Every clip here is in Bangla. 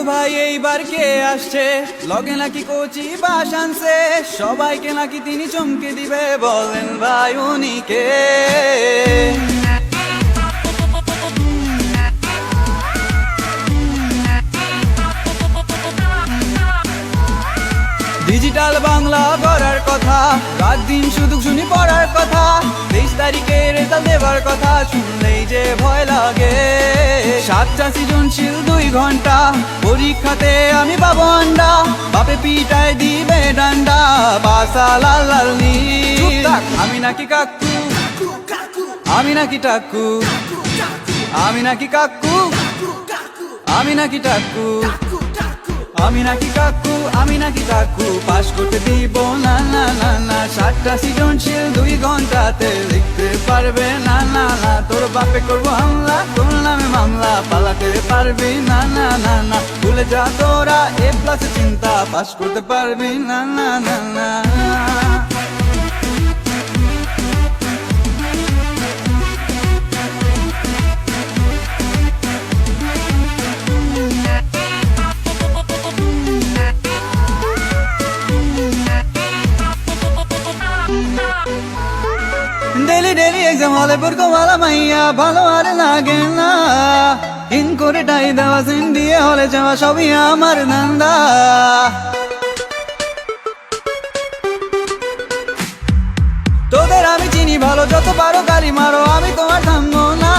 ভাই, এইবার কে আসছে? লগে নাকি কোচি বাস আনছে? সবাইকে নাকি তিনি চমকে দিবে, বলেন ভাই, উনি কে? ডিজিটাল বাংলা করার কথা, রাত দিন শুধু শুনি পড়ার কথা, তেইশ তারিখে রেজাল্ট দেবার কথা, শুনলেই যে ভয় লাগে। সাতটা সৃজনশীল দুই ঘণ্টা। পরীক্ষাতে আমি পাবো আন্ডা। বাপে পিটায় দিবে ডান্ডা। বাসা লাল লাল নীল। আমি নাকি কাকু? আমি নাকি টাকু? আমি নাকি কাকু? আমি নাকি টাকু। আমি নাকি কাকু, আমি নাকি কাকু? পাস করতে দিব, না না না না। সাতটা সৃজনশীল দুই ঘন্টাতে লিখতে পারবে, না না না। তোর বাপে করব হামলা, তোর নামে মামলা। পালাতে পারবি, না না না না। ভুলে যা তোরা, এ প্লাস চিন্তা। পাস করতে পারবি, না না না না। ডেলি ডেলি এক্সাম হলে পড়কো ভালো মাইয়া, ভালো আর লাগে না। ইন করে টাই দেওয়া সিন দিয়ে হলে যাওয়া সবই আমার নান্দা তোদের আমি চিনি ভালো, যত পারো গালি মারো, আমি তোমার থামবো না।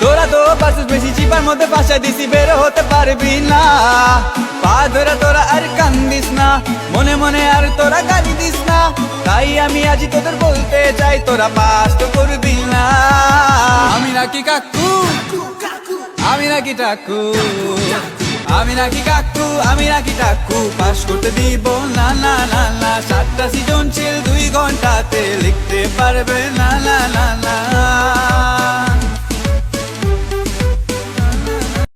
তোরা তো পাশে বেশি, চিপার মধ্যে পাশে দিছি, বের হতে পারবি না। পা ধরে তোরা আর কান্দিস না, মনে মনে আর তোরা গালি দিস তাই আমি আজ তোদের বলতে চাই, তোরা পাস তো করবি না। আমি নাকি কাকু? আমি নাকি টাকু? আমি নাকি কাকু? আমি নাকি টাকু? পাস করতে দিব না না না না। সাতটা সিজন ছিল দুই ঘন্টাতে লিখতে পারবে না না না।